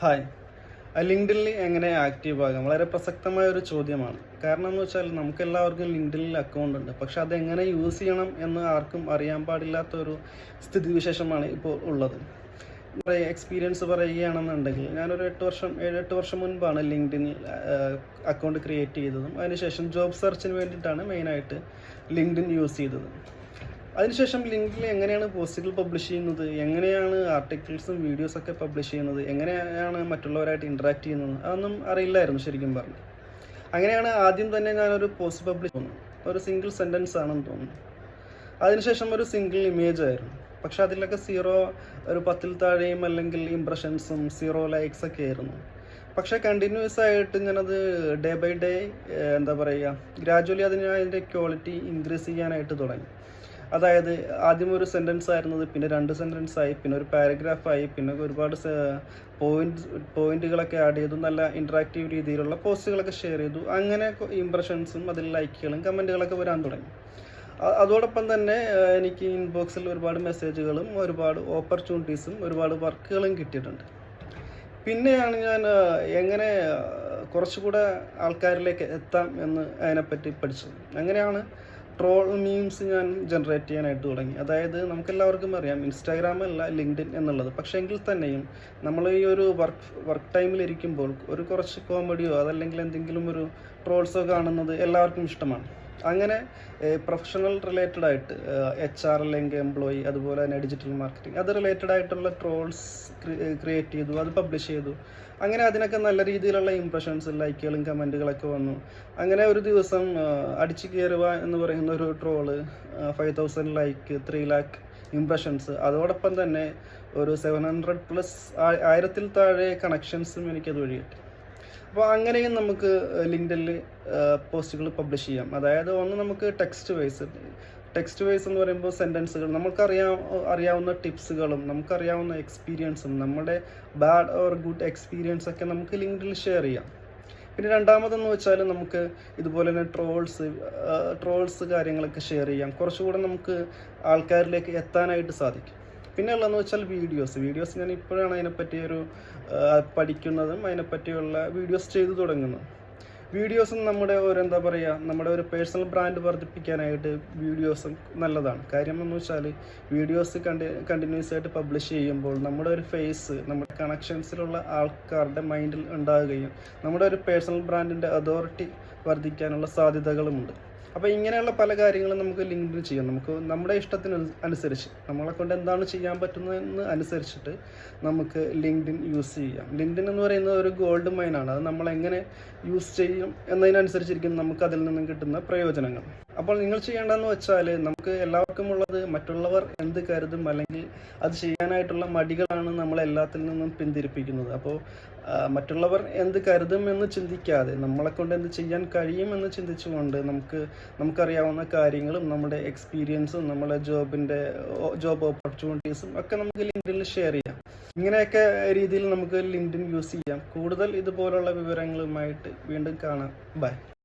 Hi ലിങ്ക്ഡിനിൽ എങ്ങനെ active ആകാം? വളരെ പ്രസക്തമായ ഒരു ചോദ്യമാണ്. കാരണം എന്ന് വെച്ചാൽ നമുക്ക് എല്ലാവർക്കും ലിങ്ക്ഡിനിൽ അക്കൗണ്ട് ഉണ്ട്. പക്ഷെ അതെങ്ങനെ യൂസ് ചെയ്യണം എന്ന് ആർക്കും അറിയാൻ പാടില്ലാത്ത ഒരു സ്ഥിതിവിശേഷമാണ് ഇപ്പോൾ ഉള്ളത്. എക്സ്പീരിയൻസ് പറയുകയാണെന്നുണ്ടെങ്കിൽ ഞാനൊരു എട്ട് വർഷം ഏഴെട്ട് വർഷം മുൻപാണ് ലിങ്ക്ഡിൻ അക്കൗണ്ട് ക്രിയേറ്റ് ചെയ്തതും. അതിനുശേഷം ജോബ് സെർച്ചിന് വേണ്ടിയിട്ടാണ് മെയിനായിട്ട് ലിങ്ക്ഡിൻ യൂസ് ചെയ്തത്. അതിനുശേഷം ലിങ്കിൽ എങ്ങനെയാണ് പോസ്റ്റുകൾ പബ്ലിഷ് ചെയ്യുന്നത്? എങ്ങനെയാണ് ആർട്ടിക്കിൾസും വീഡിയോസൊക്കെ പബ്ലിഷ് ചെയ്യുന്നത്? എങ്ങനെയാണ് മറ്റുള്ളവരായിട്ട് ഇൻട്രാക്ട് ചെയ്യുന്നത്? അതൊന്നും അറിയില്ലായിരുന്നു ശരിക്കും പറഞ്ഞു. അങ്ങനെയാണ് ആദ്യം തന്നെ ഞാനൊരു പോസ്റ്റ് പബ്ലിഷ് ചെയ്യുന്നത് ഒരു സിംഗിൾ സെന്റൻസ് ആണെന്ന് തോന്നുന്നു. അതിനുശേഷം ഒരു സിംഗിൾ ഇമേജ് ആയിരുന്നു. പക്ഷെ അതിലൊക്കെ സീറോ ഒരു പത്തിൽ താഴെയും അല്ലെങ്കിൽ ഇംപ്രഷൻസും സീറോ ലൈക്സ് ഒക്കെ ആയിരുന്നു. പക്ഷേ കണ്ടിന്യൂസ് ആയിട്ട് ഞാനത് ഡേ ബൈ ഡേ എന്താ പറയുക ഗ്രാജുവലി അതിന് അതിന്റെ ക്വാളിറ്റി ഇൻക്രീസ് ചെയ്യാനായിട്ട് തുടങ്ങി. അതായത് ആദ്യം ഒരു സെന്റൻസ് ആയിരുന്നത് പിന്നെ രണ്ട് സെന്റൻസ് ആയി പിന്നെ ഒരു പാരഗ്രാഫായി പിന്നെ ഒരുപാട് പോയിന്റ് പോയിന്റുകളൊക്കെ ആഡ് ചെയ്തു നല്ല ഇൻട്രാക്റ്റീവ് രീതിയിലുള്ള പോസ്റ്റുകളൊക്കെ ഷെയർ ചെയ്തു. അങ്ങനെ ഇമ്പ്രഷൻസും അതിൽ ലൈക്കുകളും കമന്റുകളൊക്കെ വരാൻ തുടങ്ങി. അതോടൊപ്പം തന്നെ എനിക്ക് ഇൻബോക്സിൽ ഒരുപാട് മെസ്സേജുകളും ഒരുപാട് ഓപ്പർച്യൂണിറ്റീസും ഒരുപാട് വർക്കുകളും കിട്ടിയിട്ടുണ്ട്. പിന്നെയാണ് ഞാൻ എങ്ങനെ കുറച്ചുകൂടെ ആൾക്കാരിലേക്ക് എത്താം എന്ന് അതിനെപ്പറ്റി പഠിച്ചത്. അങ്ങനെയാണ് ട്രോൾ മീംസ് ഞാൻ ജനറേറ്റ് ചെയ്യാനായിട്ട് തുടങ്ങി. അതായത് നമുക്കെല്ലാവർക്കും അറിയാം ഇൻസ്റ്റാഗ്രാം അല്ല ലിങ്ക്ഡിൻ എന്നുള്ളത്. പക്ഷേ എങ്കിൽ തന്നെയും നമ്മൾ ഈ ഒരു വർക്ക് വർക്ക് ടൈമിൽ ഇരിക്കുമ്പോൾ ഒരു കുറച്ച് കോമഡിയോ അതല്ലെങ്കിൽ എന്തെങ്കിലും ഒരു ട്രോൾസോ കാണുന്നത് എല്ലാവർക്കും ഇഷ്ടമാണ്. അങ്ങനെ പ്രൊഫഷണൽ റിലേറ്റഡ് ആയിട്ട് എച്ച് ആർ അല്ലെങ്കിൽ എംപ്ലോയി അതുപോലെ തന്നെ ഡിജിറ്റൽ മാർക്കറ്റിംഗ് അത് റിലേറ്റഡ് ആയിട്ടുള്ള ട്രോൾസ് ക്രിയേറ്റ് ചെയ്തു അത് പബ്ലിഷ് ചെയ്തു. അങ്ങനെ അതിനൊക്കെ നല്ല രീതിയിലുള്ള ഇംപ്രഷൻസ് ലൈക്കുകളും കമന്റുകളൊക്കെ വന്നു. അങ്ങനെ ഒരു ദിവസം അടിച്ച് കയറുക എന്ന് പറയുന്ന ഒരു troll five thousand like three lakh impressions അതോടൊപ്പം തന്നെ ഒരു സെവൻ ഹൺഡ്രഡ് പ്ലസ് ആയിരത്തിൽ താഴെ കണക്ഷൻസും എനിക്കത് വഴി കിട്ടി അപ്പോൾ അങ്ങനെയും നമുക്ക് ലിങ്ക്ഡിനിൽ പോസ്റ്റുകൾ പബ്ലിഷ് ചെയ്യാം. അതായത് ഒന്ന് നമുക്ക് ടെക്സ്റ്റ് വൈസ് ടെക്സ്റ്റ് വൈസ് എന്ന് പറയുമ്പോൾ സെന്റൻസുകൾ നമുക്കറിയാ അറിയാവുന്ന ടിപ്സുകളും നമുക്കറിയാവുന്ന എക്സ്പീരിയൻസും നമ്മുടെ ബാഡ് ഓർ ഗുഡ് എക്സ്പീരിയൻസ് ഒക്കെ നമുക്ക് ലിങ്ക്ഡിൽ ഷെയർ ചെയ്യാം. പിന്നെ രണ്ടാമതെന്ന് വെച്ചാൽ നമുക്ക് ഇതുപോലെ തന്നെ ട്രോൾസ് ട്രോൾസ് കാര്യങ്ങളൊക്കെ ഷെയർ ചെയ്യാം. കുറച്ചുകൂടെ നമുക്ക് ആൾക്കാരിലേക്ക് എത്താനായിട്ട് സാധിക്കും. പിന്നെ ഉള്ളതെന്ന് വെച്ചാൽ വീഡിയോസ് വീഡിയോസ് ഞാൻ ഇപ്പോഴാണ് അതിനെപ്പറ്റി ഒരു പഠിക്കുന്നതും അതിനെപ്പറ്റിയുള്ള വീഡിയോസ് ചെയ്തു തുടങ്ങുന്നത്. വീഡിയോസും നമ്മുടെ ഒരു എന്താ പറയുക നമ്മുടെ ഒരു പേഴ്സണൽ ബ്രാൻഡ് വർദ്ധിപ്പിക്കാനായിട്ട് വീഡിയോസും നല്ലതാണ്. കാര്യം എന്ന് വെച്ചാൽ വീഡിയോസ് കണ്ടി കണ്ടിന്യൂസ് ആയിട്ട് പബ്ലിഷ് ചെയ്യുമ്പോൾ നമ്മുടെ ഒരു ഫേസ് നമ്മുടെ കണക്ഷൻസിലുള്ള ആൾക്കാരുടെ മൈൻഡിൽ ഉണ്ടാകുകയും നമ്മുടെ ഒരു പേഴ്സണൽ ബ്രാൻഡിന്റെ അതോറിറ്റി വർദ്ധിക്കാനുള്ള സാധ്യതകളുമുണ്ട്. അപ്പോൾ ഇങ്ങനെയുള്ള പല കാര്യങ്ങളും നമുക്ക് ലിങ്ക്ഡിൻ ചെയ്യാം. നമുക്ക് നമ്മുടെ ഇഷ്ടത്തിന് അനുസരിച്ച് നമ്മളെ കൊണ്ട് എന്താണ് ചെയ്യാൻ പറ്റുന്നതെന്ന് അനുസരിച്ചിട്ട് നമുക്ക് ലിങ്ക്ഡിൻ യൂസ് ചെയ്യാം. ലിങ്ക്ഡിൻ എന്ന് പറയുന്നത് ഒരു ഗോൾഡ് മൈനാണ്. അത് നമ്മൾ എങ്ങനെ യൂസ് ചെയ്യും എന്നതിനനുസരിച്ചിരിക്കും നമുക്ക് അതിൽ നിന്നും കിട്ടുന്ന പ്രയോജനങ്ങൾ. അപ്പോൾ നിങ്ങൾ ചെയ്യേണ്ടതെന്ന് വെച്ചാൽ നമുക്ക് എല്ലാവർക്കും ഉള്ളത് മറ്റുള്ളവർ എന്ത് കരുതും അല്ലെങ്കിൽ അത് ചെയ്യാനായിട്ടുള്ള മടികളാണ് നമ്മൾ എല്ലാത്തിൽ നിന്നും പിന്തിരിപ്പിക്കുന്നത്. അപ്പോൾ മറ്റുള്ളവർ എന്ത് കരുതും എന്ന് ചിന്തിക്കാതെ നമ്മളെ കൊണ്ട് എന്ത് ചെയ്യാൻ കഴിയുമെന്ന് ചിന്തിച്ചുകൊണ്ട് നമുക്ക് നമുക്കറിയാവുന്ന കാര്യങ്ങളും നമ്മുടെ എക്സ്പീരിയൻസും നമ്മുടെ ജോബിന്റെ ജോബ് ഓപ്പർച്യൂണിറ്റീസും ഒക്കെ നമുക്ക് ലിങ്കിൽ ഷെയർ ചെയ്യാം. ഇങ്ങനെയൊക്കെ രീതിയിൽ നമുക്ക് ലിങ്ക്ഡിൻ യൂസ് ചെയ്യാം. കൂടുതൽ ഇതുപോലുള്ള വിവരങ്ങളുമായിട്ട് വീണ്ടും കാണാം. ബൈ